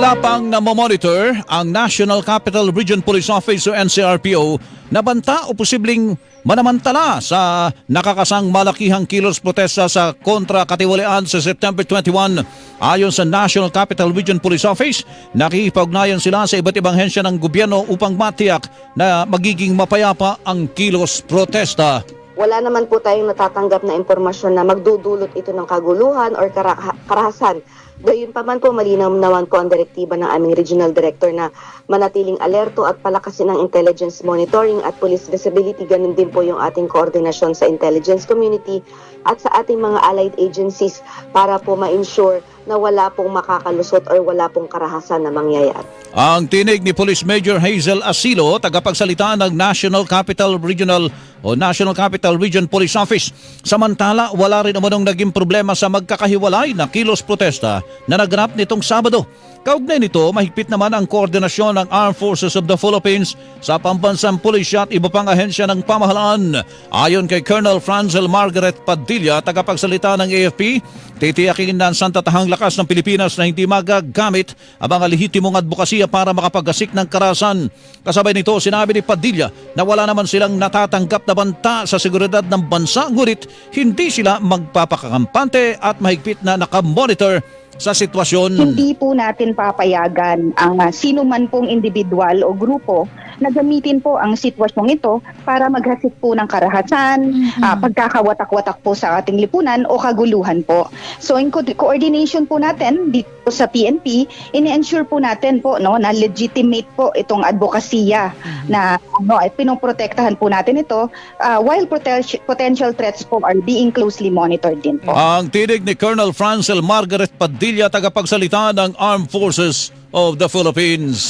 Wala pang namomonitor ang National Capital Region Police Office o NCRPO na banta o posibleng manamantala sa nakakasang malakihang kilos protesta sa kontra katiwalian sa September 21. Ayon sa National Capital Region Police Office, nakikipagnayan sila sa iba't ibang hensya ng gobyerno upang matiyak na magiging mapayapa ang kilos protesta. Wala naman po tayong natatanggap na impormasyon na magdudulot ito ng kaguluhan or kara- karahasan. Gayun pa man po, malinaw naman po ang direktiba ng aming regional director na manatiling alerto at palakasin ang intelligence monitoring at police visibility. Ganun din po yung ating koordinasyon sa intelligence community at sa ating mga allied agencies para po ma-ensure na wala pong makakalusot or wala pong karahasan na mangyayari. Ang tinig ni Police Major Hazel Asilo, tagapagsalita ng National Capital Regional o National Capital Region Police Office. Samantala, wala rin naman naging problema sa magkakahiwalay na kilos protesta na naganap nitong Sabado. Kaugnay nito, mahigpit naman ang koordinasyon ng Armed Forces of the Philippines sa pambansang pulisya at iba pang ahensya ng pamahalaan. Ayon kay Colonel Franzel Margaret Padilla, tagapagsalita ng AFP, titiyakin na ang santatahang lakas ng Pilipinas na hindi magagamit ang mga lehitimong advokasya para makapagasik ng karasan. Kasabay nito, sinabi ni Padilla na wala naman silang natatanggap na banta sa seguridad ng bansa, ngunit hindi sila magpapakakampante at mahigpit na nakamonitor sa sitwasyon. Hindi po natin papayagan ang ah, sino man pong individual o grupo na gamitin po ang sitwasyong ito para maghasik po ng karahasan, ah, pagkakawatak-watak po sa ating lipunan o kaguluhan po. So in co- coordination po natin dito sa PNP, ini-ensure po natin po no na legitimate po itong advokasya na ano ay pinoprotektahan po natin ito ah, while poten- potential threats po are being closely monitored din po. Ang tinig ni Colonel Franzel Margaret Padilla, tagapagsalita ng Armed Forces of the Philippines.